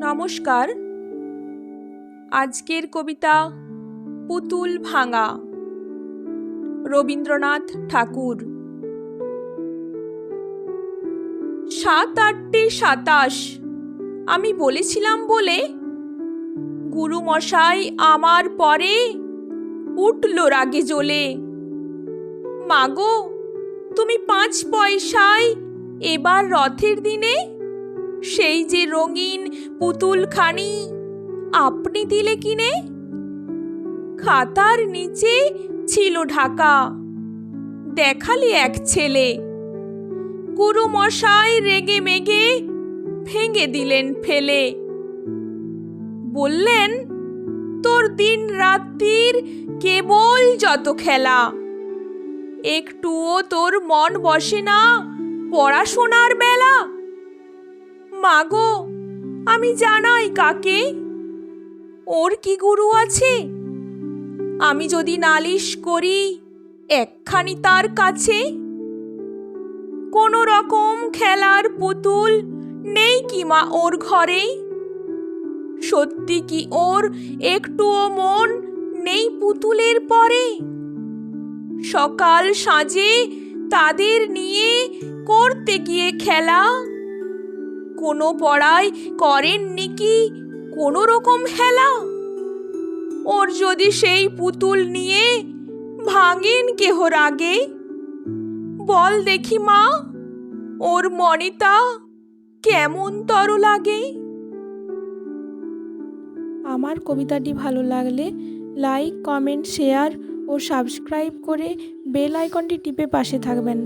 নমস্কার। আজকের কবিতা পুতুল ভাঙা। রবীন্দ্রনাথ ঠাকুর। সাত আটটি সাতাশ, আমি বলেছিলাম বলে গুরু মশাই আমার পরে উঠল রাগে জ্বলে। মাগো, তুমি পাঁচ পয়সায় এবার রথের দিনে সেই যে রঙিন পুতুলখানি, আপনি দিলে কিনে খাতার নিচে ছিল ঢাকা, দেখালি এক ছেলে। গুরু মশাই রেগে মেগে ভেঙে দিলেন ফেলে। বললেন, তোর দিন রাত্রির কেবল যত খেলা। একটুও তোর মন বসে না পড়াশোনার বেলা। মাগো আমি জানাই কাকে? ওর কি গুরু আছে? আমি যদি নালিশ করি, একখানি তার কাছে? কোনো রকম খেলার পুতুল নেই কি মা ওর ঘরে? সত্যি কি ওর একটুও মন নেই পুতুলের পরে? সকাল সাঁজে তাদের নিয়ে করতে গিয়ে খেলা? কোনো পড়ায় করেননি কি? কোনো রকম হেলা? ওর যদি সেই পুতুল নিয়ে ভাঙেন কেহ রাগে? বল দেখি মা, ওর মনিতা কেমন তর লাগে? আমার কবিতাটি ভালো লাগলে লাইক, কমেন্ট, শেয়ার ও সাবস্ক্রাইব করে বেল আইকনটি টিপে পাশে থাকবেন।